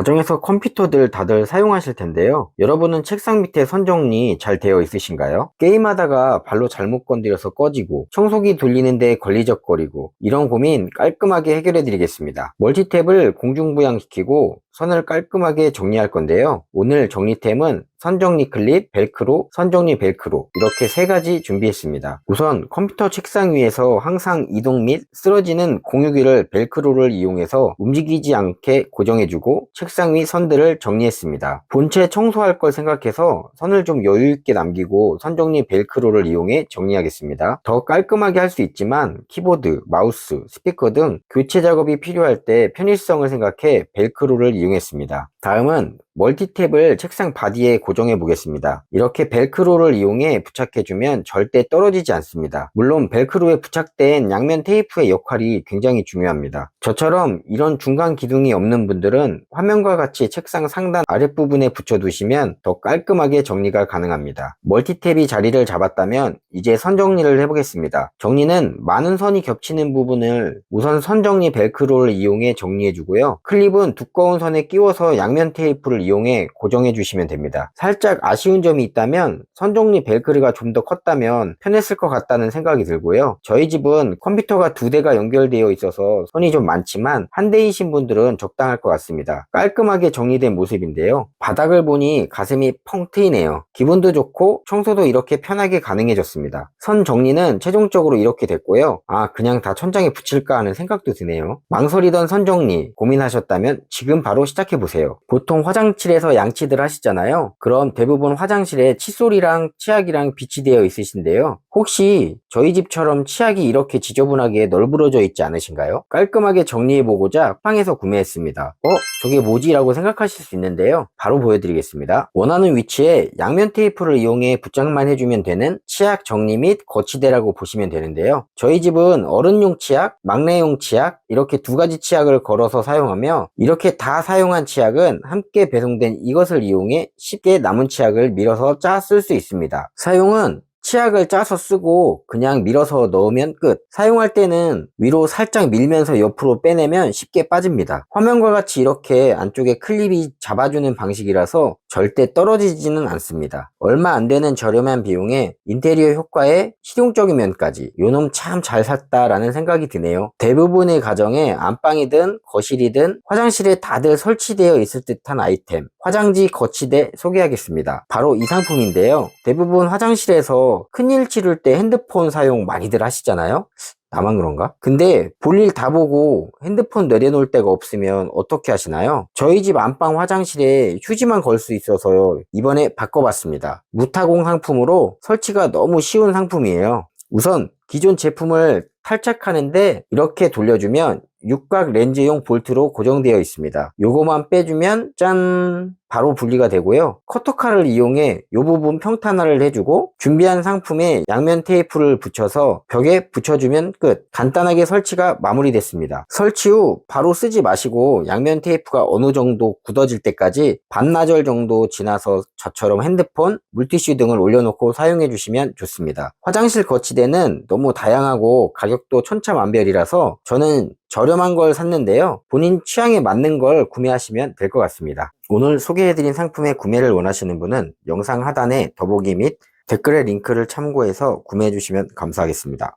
가정에서 컴퓨터들 다들 사용하실 텐데요. 여러분은 책상 밑에 선정리 잘 되어 있으신가요? 게임하다가 발로 잘못 건드려서 꺼지고 청소기 돌리는데 걸리적거리고 이런 고민 깔끔하게 해결해 드리겠습니다. 멀티탭을 공중부양시키고 선을 깔끔하게 정리할 건데요. 오늘 정리템은 선정리 클립, 벨크로, 선정리 벨크로 이렇게 세 가지 준비했습니다. 우선 컴퓨터 책상 위에서 항상 이동 및 쓰러지는 공유기를 벨크로를 이용해서 움직이지 않게 고정해주고 책상 위 선들을 정리했습니다. 본체 청소할 걸 생각해서 선을 좀 여유있게 남기고 선정리 벨크로를 이용해 정리하겠습니다. 더 깔끔하게 할 수 있지만 키보드, 마우스, 스피커 등 교체 작업이 필요할 때 편의성을 생각해 벨크로를 이용했습니다. 다음은 멀티탭을 책상 바디에 고정해 보겠습니다. 이렇게 벨크로를 이용해 부착해주면 절대 떨어지지 않습니다. 물론 벨크로에 부착된 양면 테이프의 역할이 굉장히 중요합니다. 저처럼 이런 중간 기둥이 없는 분들은 화면과 같이 책상 상단 아랫부분에 붙여두시면 더 깔끔하게 정리가 가능합니다. 멀티탭이 자리를 잡았다면 이제 선 정리를 해보겠습니다. 정리는 많은 선이 겹치는 부분을 우선 선 정리 벨크로를 이용해 정리해주고요. 클립은 두꺼운 선에 끼워서 양면 테이프를 이용해 고정해 주시면 됩니다. 살짝 아쉬운 점이 있다면 선정리 벨크르가 좀 더 컸다면 편했을 것 같다는 생각이 들고요. 저희 집은 컴퓨터가 두 대가 연결되어 있어서 선이 좀 많지만 한 대이신 분들은 적당할 것 같습니다. 깔끔하게 정리된 모습인데요. 바닥을 보니 가슴이 펑 트이네요. 기분도 좋고 청소도 이렇게 편하게 가능해졌습니다. 선 정리는 최종적으로 이렇게 됐고요. 아 그냥 다 천장에 붙일까 하는 생각도 드네요. 망설이던 선 정리 고민하셨다면 지금 바로 시작해보세요. 보통 화장실에서 양치들 하시잖아요. 그럼 대부분 화장실에 칫솔이랑 치약이랑 빛이 되어 있으신데요. 혹시 저희 집처럼 치약이 이렇게 지저분하게 널브러져 있지 않으신가요? 깔끔하게 정리해보고자 빵에서 구매했습니다. 어? 저게 뭐지? 라고 생각하실 수 있는데요. 바로 보여드리겠습니다. 원하는 위치에 양면 테이프를 이용해 부착만 해주면 되는 치약 정리 및 거치대라고 보시면 되는데요. 저희 집은 어른용 치약, 막내용 치약 이렇게 두 가지 치약을 걸어서 사용하며 이렇게 다 사용한 치약은 함께 배송된 이것을 이용해 쉽게 남은 치약을 밀어서 짜 쓸 수 있습니다. 사용은 치약을 짜서 쓰고 그냥 밀어서 넣으면 끝. 사용할 때는 위로 살짝 밀면서 옆으로 빼내면 쉽게 빠집니다. 화면과 같이 이렇게 안쪽에 클립이 잡아주는 방식이라서 절대 떨어지지는 않습니다. 얼마 안 되는 저렴한 비용에 인테리어 효과에 실용적인 면까지 요놈 참 잘 샀다 라는 생각이 드네요. 대부분의 가정에 안방이든 거실이든 화장실에 다들 설치되어 있을 듯한 아이템 화장지 거치대 소개하겠습니다. 바로 이 상품인데요. 대부분 화장실에서 큰일 치를 때 핸드폰 사용 많이들 하시잖아요. 나만 그런가? 근데 볼일 다 보고 핸드폰 내려놓을 데가 없으면 어떻게 하시나요? 저희 집 안방 화장실에 휴지만 걸 수 있어서 이번에 바꿔봤습니다. 무타공 상품으로 설치가 너무 쉬운 상품이에요. 우선 기존 제품을 탈착하는데 이렇게 돌려주면 육각 렌즈용 볼트로 고정되어 있습니다. 요거만 빼주면 짠 바로 분리가 되고요. 커터칼을 이용해 이 부분 평탄화를 해주고 준비한 상품에 양면 테이프를 붙여서 벽에 붙여주면 끝. 간단하게 설치가 마무리됐습니다. 설치 후 바로 쓰지 마시고 양면 테이프가 어느 정도 굳어질 때까지 반나절 정도 지나서 저처럼 핸드폰, 물티슈 등을 올려놓고 사용해 주시면 좋습니다. 화장실 거치대는 너무 다양하고 가격도 천차만별이라서 저는 저렴한 걸 샀는데요. 본인 취향에 맞는 걸 구매하시면 될 것 같습니다. 오늘 소개해드린 상품의 구매를 원하시는 분은 영상 하단에 더보기 및 댓글의 링크를 참고해서 구매해 주시면 감사하겠습니다.